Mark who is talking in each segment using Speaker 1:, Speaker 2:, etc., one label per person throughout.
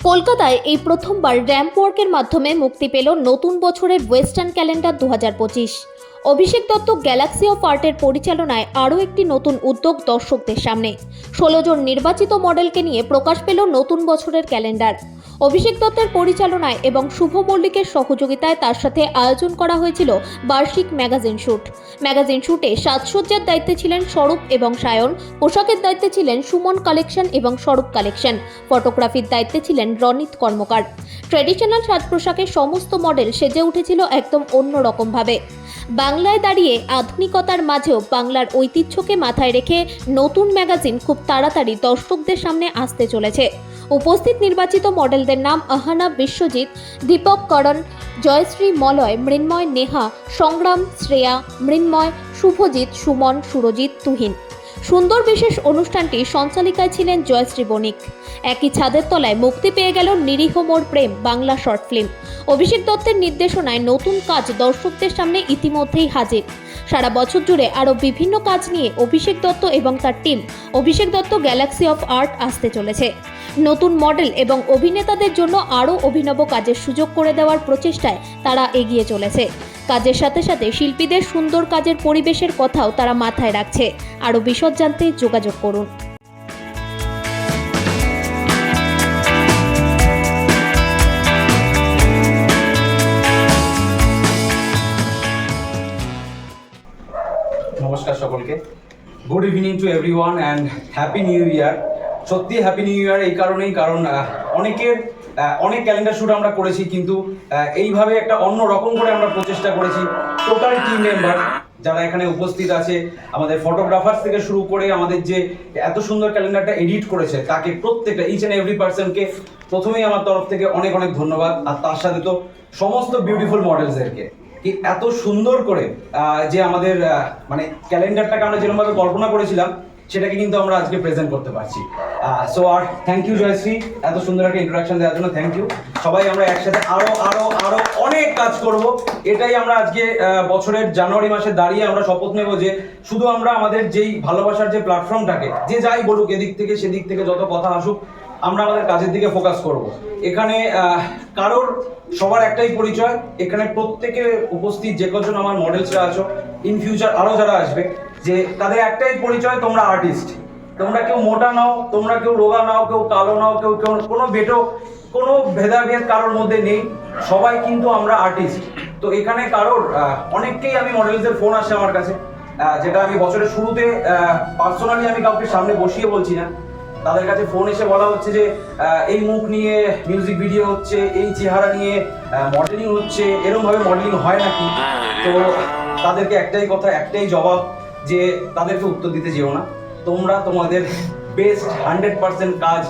Speaker 1: কলকাতায় এই প্রথমবার র্যাম্প ওয়ার্কের মাধ্যমে মুক্তি পেল নতুন বছরের ওয়েস্টার্ন ক্যালেন্ডার দু হাজার পঁচিশ। অভিষেক দত্ত গ্যালাক্সি অফ আর্টের পরিচালনায় আরও একটি নতুন উদ্যোগ দর্শকদের সামনে। ষোলো জন নির্বাচিত মডেলকে নিয়ে প্রকাশ পেল নতুন বছরের ক্যালেন্ডার। অভিষেক দত্তের পরিচালনায় এবং শুভ মল্লিকের সহযোগিতায় তার সাথে আয়োজন করা হয়েছিল বার্ষিক ম্যাগাজিন শ্যুট ম্যাগাজিন শ্যুটে সাজসজ্জার দায়িত্বে ছিলেন স্বরূপ এবং সায়ন, পোশাকের দায়িত্বে ছিলেন সুমন কালেকশন এবং স্বরূপ কালেকশন, ফটোগ্রাফির দায়িত্বে ছিলেন রনিত কর্মকার। ট্র্যাডিশনাল সাজ পোশাকের সমস্ত মডেল সেজে উঠেছিল একদম অন্যরকমভাবে। বাংলায় দাঁড়িয়ে আধুনিকতার মাঝেও বাংলার ঐতিহ্যকে মাথায় রেখে নতুন ম্যাগাজিন খুব তাড়াতাড়ি দর্শকদের সামনে আসতে চলেছে। উপস্থিত নির্বাচিত মডেলদের নাম আহানা বিশ্বজিৎ, দীপক করণ, জয়শ্রী মলয়, মৃন্ময় নেহা, সংগ্রাম শ্রেয়া, মৃন্ময়, শুভজিৎ, সুমন, সুরজিৎ, তুহিন। সুন্দর বিশেষ অনুষ্ঠানটি সঞ্চালিকায় ছিলেন জয়শ্রী বণিক। একই ছাদের তলায় মুক্তি পেয়ে গেল নিরীহ মোর প্রেম বাংলা শর্ট ফিল্ম। অভিষেক দত্তের নির্দেশনায় নতুন কাজ দর্শকদের সামনে ইতিমধ্যেই হাজির। সারা বছর জুড়ে আরও বিভিন্ন কাজ নিয়ে অভিষেক দত্ত এবং তার team Abhishek Dutta Galaxy of Art আসতে চলেছে। নতুন মডেল এবং অভিনেতাদের জন্য আরও অভিনব কাজের সুযোগ করে দেওয়ার প্রচেষ্টায় তারা এগিয়ে চলেছে। কাজের সাথে সাথে শিল্পীদের সুন্দর কাজের পরিবেশের কথাও তারা মাথায় রাখছে। আরও বিশদ জানতে যোগাযোগ করুন।
Speaker 2: নমস্কার সকলকে। Good evening to everyone and happy new year সত্যি হ্যাপি নিউ ইয়ার এই কারণেই, কারণ অনেকের অনেক ক্যালেন্ডার শ্যুট আমরা করেছি, কিন্তু এইভাবে একটা অন্য রকম করে আমরা প্রচেষ্টা করেছি। টোটাল টিম মেম্বার যারা এখানে উপস্থিত আছে, আমাদের ফটোগ্রাফার্স থেকে শুরু করে আমাদের যে এত সুন্দর ক্যালেন্ডারটা এডিট করেছে, তাকে প্রত্যেকটা ইচ অ্যান্ড এভরি পার্সনকে প্রথমেই আমার তরফ থেকে অনেক অনেক ধন্যবাদ। আর তার সাথে তো সমস্ত বিউটিফুল মডেলসদেরকে কি এত সুন্দর করে যে আমাদের মানে ক্যালেন্ডারটাকে আমরা যেরকমভাবে কল্পনা করেছিলাম, সেটাকে কিন্তু আমরা আজকে প্রেজেন্ট করতে পারছি। সো আর থ্যাংক ইউ জয়শ্রী, এত সুন্দর একটা ইন্ট্রোডাকশন দেওয়ার জন্য থ্যাংক ইউ সবাই আমরা একসাথে আরও আরও আরও অনেক কাজ করব। এটাই আমরা আজকে বছরের জানুয়ারি মাসে দাঁড়িয়ে আমরা শপথ নেব যে শুধু আমরা আমাদের যেই ভালোবাসার যে প্ল্যাটফর্মটাকে যে যাই বলুক এদিক থেকে, সেদিক থেকে যত কথা আসুক, আমরা আমাদের কাজের দিকে ফোকাস করব। এখানে কারোর সবার একটাই পরিচয়, এখানে প্রত্যেকে উপস্থিত যে কজন আমার মডেলসরা আছো ইন ফিউচার আরও যারা আসবে, যে তাদের একটাই পরিচয়, তোমরা আর্টিস্ট তোমরা কেউ মোটা নাও, তোমরা কেউ রোগা নাও, কেউ কালো নাও, কেউ কেউ কোনো বেটো কোনো ভেদাভেদ কারোর মধ্যে নেই। সবাই কিন্তু আমরা আর্টিস্ট তো এখানে কারোর অনেককেই আমি মডেলসদের ফোন আসে আমার কাছে যেটা আমি বছরের শুরুতে পার্সোনালি আমি কাউকে সামনে বসিয়ে বলছি না। তাদের কাছে ফোন এসে বলা হচ্ছে যে এই মুখ নিয়ে মিউজিক ভিডিও হচ্ছে, এই চেহারা নিয়ে মডেলিং হচ্ছে, এরমভাবে মডেলিং হয় নাকি? তো তাদেরকে একটাই কথা, একটাই জবাব যে তাদেরকে উত্তর দিতে যেও না। তোমরা তোমাদের বেস্ট হান্ড্রেড পার্সেন্ট কাজ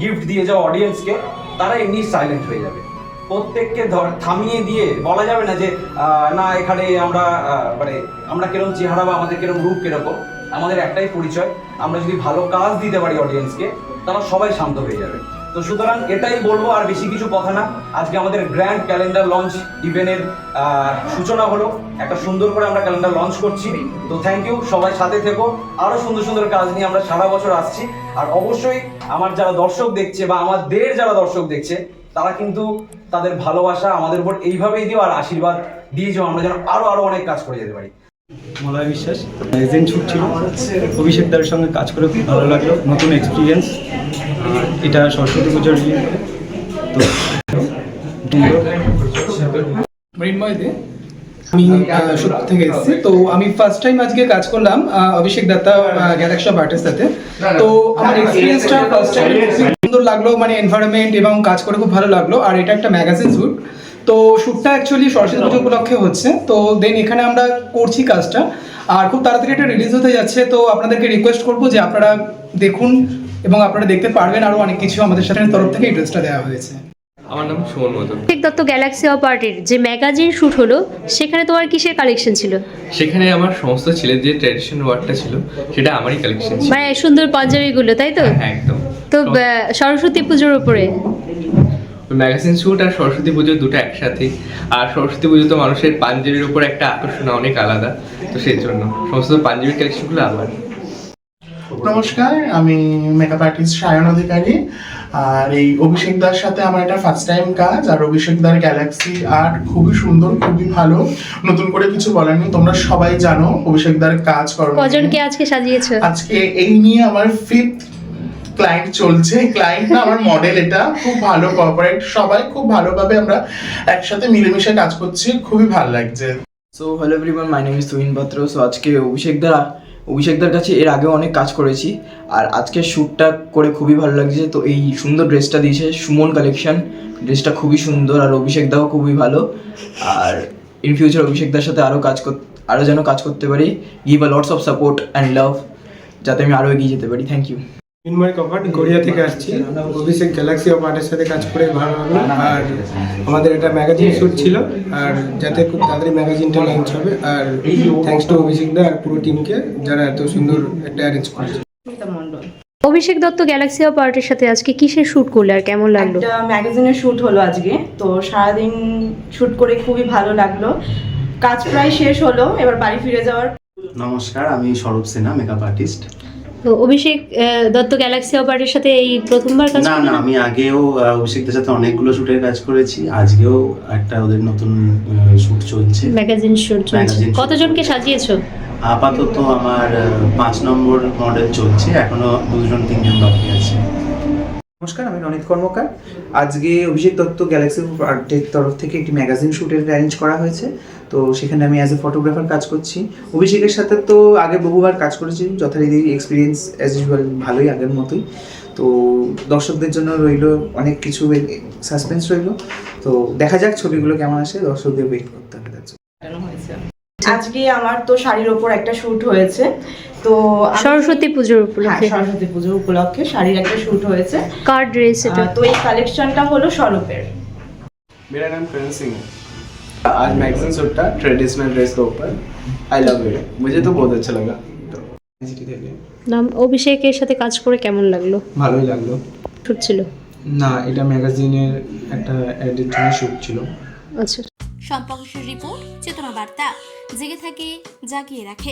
Speaker 2: গিফট দিয়ে যাও অডিয়েন্সকে তারা এমনি সাইলেন্ট হয়ে যাবে। প্রত্যেককে ধর থামিয়ে দিয়ে বলা যাবে না যে না, এখানে আমরা মানে আমরা কীরকম চেহারা বা আমাদের কীরকম রূপ কীরকম, আমাদের একটাই পরিচয়। আমরা যদি ভালো কাজ দিতে পারি অডিয়েন্সকে তারা সবাই শান্ত হয়ে যাবে। তো সুতরাং এটাই বলব, আর বেশি কিছু কথা না। আজকে আমাদের গ্র্যান্ড ক্যালেন্ডার লঞ্চ ইভেন্টের সূচনা হলো। একটা সুন্দর করে আমরা ক্যালেন্ডার লঞ্চ করছি। তো থ্যাংক ইউ সবাই সাথে থেকো। আরও সুন্দর সুন্দর কাজ নিয়ে আমরা সারা বছর আসছি। আর অবশ্যই আমার যারা দর্শক দেখছে বা আমাদের যারা দর্শক দেখছে, তারা কিন্তু তাদের ভালোবাসা আমাদের উপর এইভাবেই দিও আর আশীর্বাদ দিয়ে যাও। আমরা যেন আরও আরও অনেক কাজ করে যেতে পারি।
Speaker 3: মলয় বিশ্বাস ম্যাগাজিন ছিল অভিষেক দারের সঙ্গে কাজ করে খুব ভালো লাগল। নতুন এক্সপিরিয়েন্স এটা সরস্বতী পুজোর ইয়ে। তো
Speaker 4: আমি আহ, থেকে এসেছি। তো আমি ফার্স্ট টাইম আজকে কাজ করলাম অভিষেক দত্তা গ্যালাক্সি অফ সাথে। তো আমার এক্সপিরিয়েন্সটা ফার্স্ট টাইম সুন্দর লাগল মানে এনভায়রনমেন্ট এবং কাজ করে খুব ভালো লাগল। আর এটা একটা ম্যাগাজিন শ্যুট তো শ্যুটটা অ্যাকচুয়ালি সরস্বতী পুজো উপলক্ষে হচ্ছে। তো দেন এখানে আমরা করছি কাজটা। আর খুব তাড়াতাড়ি এটা রিলিজ হতে যাচ্ছে। তো আপনাদেরকে রিকোয়েস্ট করব যে আপনারা দেখুন এবং আপনারা দেখতে পারবেন আরও অনেক কিছু আমাদের সাথে তরফ থেকে এই ড্রেসটা দেওয়া হয়েছে।
Speaker 5: আমার নাম সুমন মতো
Speaker 6: অভিষেক দত্ত গ্যালাক্সি অফ আর্টের যে ম্যাগাজিন শ্যুট হলো সেখানে তোমার কিসের কালেকশন ছিল?
Speaker 5: সেখানে আমার সমস্ত ছেলের যে ট্র্যাডিশনাল ওয়ার্ডটা ছিল সেটা আমারই কালেকশন ছিল।
Speaker 6: মানে সুন্দর পাঞ্জাবিগুলো তাই তো?
Speaker 5: হ্যাঁ একদম।
Speaker 6: তো সরস্বতী পুজোর উপরে?
Speaker 5: ম্যাগাজিন শ্যুট আর সরস্বতী পুজো দুটো একসাথে। আর সরস্বতী পুজো তো মানুষের পাঞ্জাবির উপর একটা আকর্ষণ অনেক আলাদা তো সেই জন্য। সমস্ত পাঞ্জাবির কালেকশনগুলো আমার।
Speaker 7: নমস্কার আমি মেকআপ আর্টিস্ট সায়ন অধিকারী। আর এই অভিষেক দার সাথে আমার এটা ফার্স্ট টাইম কাজ আর অভিষেক দার গ্যালাক্সি আর্ট খুবই সুন্দর খুবই ভালো। নতুন করে কিছু বলার নেই তোমরা সবাই জানো অভিষেক দার কাজ করো
Speaker 6: কজনকে আজকে সাজিয়েছো?
Speaker 7: আজকে এই নিয়ে আমার ফিফথ ক্লায়েন্ট চলছে। ক্লায়েন্ট না আমার মডেল এটা। খুব ভালো কর্পোরেট সবাই খুব ভালোভাবে আমরা একসাথে মিলেমিশে কাজ করছি। খুবই ভালো লাগছে।
Speaker 8: So hello everyone my name is Tuhin Patra so আজকে অভিষেকদার অভিষেকদার কাছে এর আগেও অনেক কাজ করেছি। আর আজকে শ্যুটটা করে খুবই ভালো লাগছে। তো এই সুন্দর ড্রেসটা দিয়েছে সুমন কালেকশন। ড্রেসটা খুবই সুন্দর আর অভিষেকদাও খুবই ভালো। আর ইন ফিউচার অভিষেকদার সাথে আরও কাজ কর আরও যেন কাজ করতে পারি। Give a lots of support and love যাতে আমি আরও এগিয়ে যেতে পারি। থ্যাংক ইউ
Speaker 3: মিনময় কপাট গড়িয়া থেকে আসছি। অভিষেক গ্যালাক্সি অফ আর্টের সাথে কাজ করে ভালো লাগল। আর আমাদের একটা ম্যাগাজিন শ্যুট ছিল। আর যাতে খুব তাড়াতাড়ি ম্যাগাজিনটা লঞ্চ হবে। আর থ্যাঙ্কস টু অভিষেক দা আর পুরো টিমকে যারা এত সুন্দর একটা অ্যারেঞ্জ করেছে।
Speaker 6: অভিষেক দত্ত গ্যালাক্সি অফ আর্টের সাথে আজকে কিসের শুট করলে আর কেমন লাগল?
Speaker 9: একটা ম্যাগাজিনের শ্যুট হলো আজকে। তো সারাদিন শ্যুট করে খুবই ভালো লাগল। কাজ প্রায় শেষ হলো। এবার বাড়ি ফিরে যাওয়ার
Speaker 10: নমস্কার আমি স্বরূপ সিনহা মেকআপ আর্টিস্ট
Speaker 6: তো অভিষেক দত্ত গ্যালাক্সি অপারের সাথে এই প্রথমবার কাজ
Speaker 10: না না আমি আগেও অভিষেকদের সাথে অনেকগুলো শুটের কাজ করেছি। আজকেও একটা ওদের নতুন শুট চলছে।
Speaker 6: ম্যাগাজিন শুট চলছে। কতজনকে সাজিয়েছো?
Speaker 10: আপাতত আমার পাঁচ নম্বর মডেল চলছে। এখনও দুজন তিনজন বাকি আছে।
Speaker 11: নমস্কার, আমি রনিত কর্মকার। আজকে অভিষেক দত্ত গ্যালাক্সি আর্টের তরফ থেকে একটি ম্যাগাজিন শ্যুটের অ্যারেঞ্জ করা হয়েছে। তো সেখানে আমি অ্যাজ এ ফটোগ্রাফার কাজ করছি। অভিষেকের সাথে তো আগে বহুবার কাজ করেছি, যথারীতি এক্সপিরিয়েন্স অ্যাজ ইউজুয়াল ভালোই আগের মতোই। তো দর্শকদের জন্য রইল অনেক কিছু সাসপেন্স রইল। তো দেখা যাক ছবিগুলো কেমন আসে, দর্শকদের ওয়েট করতে হবে
Speaker 9: আজকে আমার তো শাড়ির ওপর একটা শ্যুট হয়েছে। তো আমি-
Speaker 6: সরস্বতী পুজোর
Speaker 9: হ্যাঁ
Speaker 6: উপলক্ষে
Speaker 9: সরস্বতী পুজোর উপলক্ষে শাড়ির একটা শ্যুট হয়েছে
Speaker 6: কার ড্রেস এটা
Speaker 9: আহ, তো এই কালেকশনটা হলো স্বরূপের
Speaker 12: मेरा नाम करण सिंह है आज मैगजीन शूट था ट्रेडिशनल ड्रेस के ऊपर आई लव इट मुझे तो बहुत अच्छा लगा तो
Speaker 3: সিটি থেকে
Speaker 6: নাম অভিষেকের সাথে কাজ করে কেমন লাগলো
Speaker 3: ভালোই লাগলো
Speaker 6: শুট ছিল
Speaker 3: না এটা ম্যাগাজিনের একটা অ্যাডের জন্য শ্যুট ছিল
Speaker 6: আচ্ছা
Speaker 1: সম্পর্কের রিপোর্ট চেতনা বার্তা জেগে থাকে জাগিয়ে রাখে